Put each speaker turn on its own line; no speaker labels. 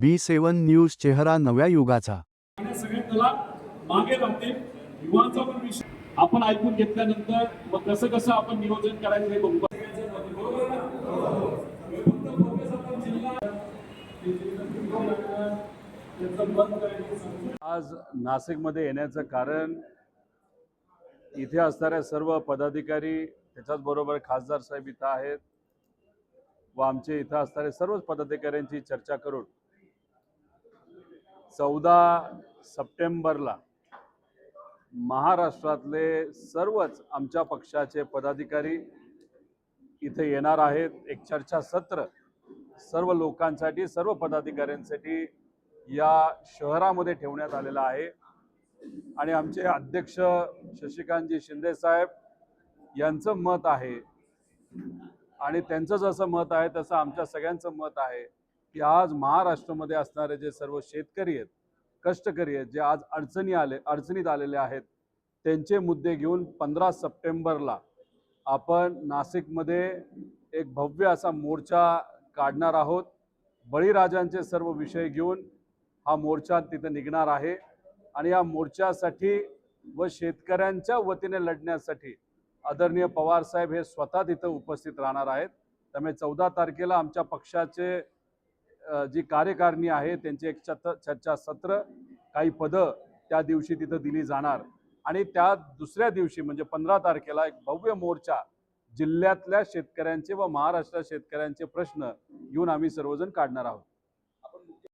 बी सेवन news चेहरा नव्या युगाचा.
आणि सगळे त्याला मागे राहतील युवांचा पण विषय. आपण ऐकून घेतल्यानंतर मग कसं कसं आपण नियोजन करायचं हे बघू.
आज नाशिकमध्ये येण्याचं कारण इथे असणाऱ्या सर्व पदाधिकारी त्याच्याच बरोबर खासदार साहेब इथं आहेत व आमचे इथं असणारे सर्वच पदाधिकाऱ्यांची चर्चा करून चौदा सप्टेंबरला महाराष्ट्रातले सर्वच आमच्या पक्षाचे पदाधिकारी इथे येणार आहेत. एक चर्चासत्र सर्व लोकांसाठी सर्व पदाधिकाऱ्यांसाठी या शहरामध्ये ठेवण्यात आलेला आहे. आणि आमचे अध्यक्ष शशिकांतजी शिंदे साहेब यांचं मत आहे. आणि त्यांचं जसं मत आहे तसं आमच्या सगळ्यांचं मत आहे. की आज महाराष्ट्रामध्ये असणारे जे सर्व शेतकरी आहेत कष्टकरी आहेत जे आज अडचणी आले अडचणीत आलेले आहेत त्यांचे मुद्दे घेऊन पंधरा सप्टेंबरला आपण नाशिकमध्ये एक भव्य असा मोर्चा काढणार आहोत. बळीराजांचे सर्व विषय घेऊन हा मोर्चा तिथं निघणार आहे आणि या मोर्चासाठी व शेतकऱ्यांच्या वतीने लढण्यासाठी आदरणीय पवार साहेब हे स्वतः तिथं उपस्थित राहणार आहेत. त्यामुळे चौदा तारखेला आमच्या पक्षाचे जी कार्यकारिणी आहे त्यांचे एक चत चर्चासत्र काही पदं त्या दिवशी तिथं दिली जाणार. आणि त्या दुसऱ्या दिवशी म्हणजे पंधरा तारखेला एक भव्य मोर्चा जिल्ह्यातल्या शेतकऱ्यांचे व महाराष्ट्रात शेतकऱ्यांचे प्रश्न घेऊन आम्ही सर्वजण काढणार आहोत.